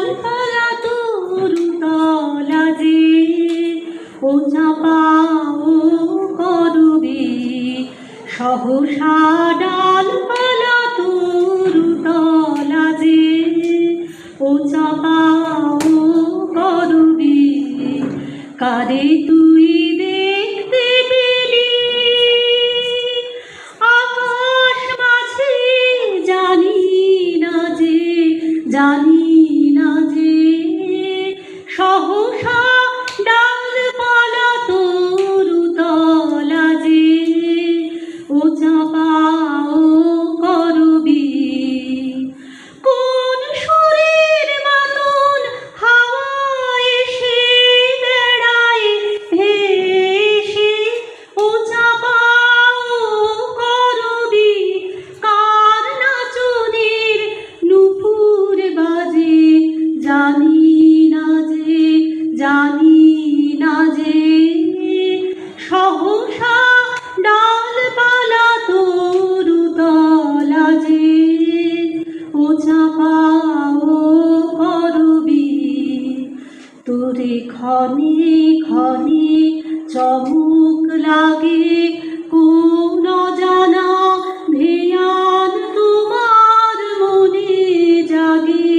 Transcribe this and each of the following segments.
ডালপালা তরুতলা যে ও চাপা ও করবি সহসা ডালপালা তরুতলা যে ও চাপা ও করবি কারে তুই জানি না যে সহসা ডালপালা তরুতলা যে ও চাপা ও করবি। তোরে ক্ষণে ক্ষণে চমক লাগে, কোন জানা ধ্যান তোমার মনে জাগে।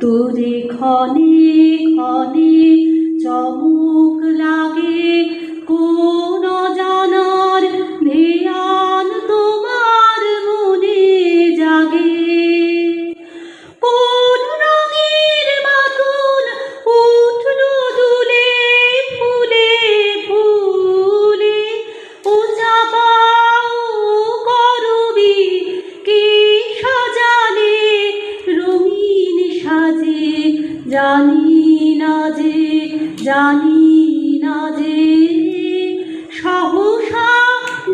তোরে ক্ষণে জানি না যে, জানি না যে, সহসা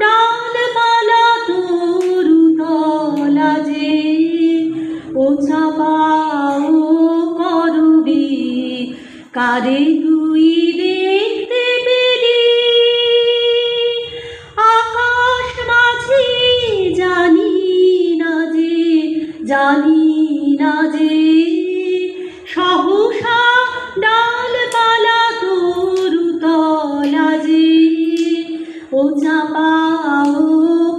ডালপালা তরু তলা যে, ও চাপা ও করবি, কারে তুই আকাশ মাঝে জানি না যে, জানি না যে না পাও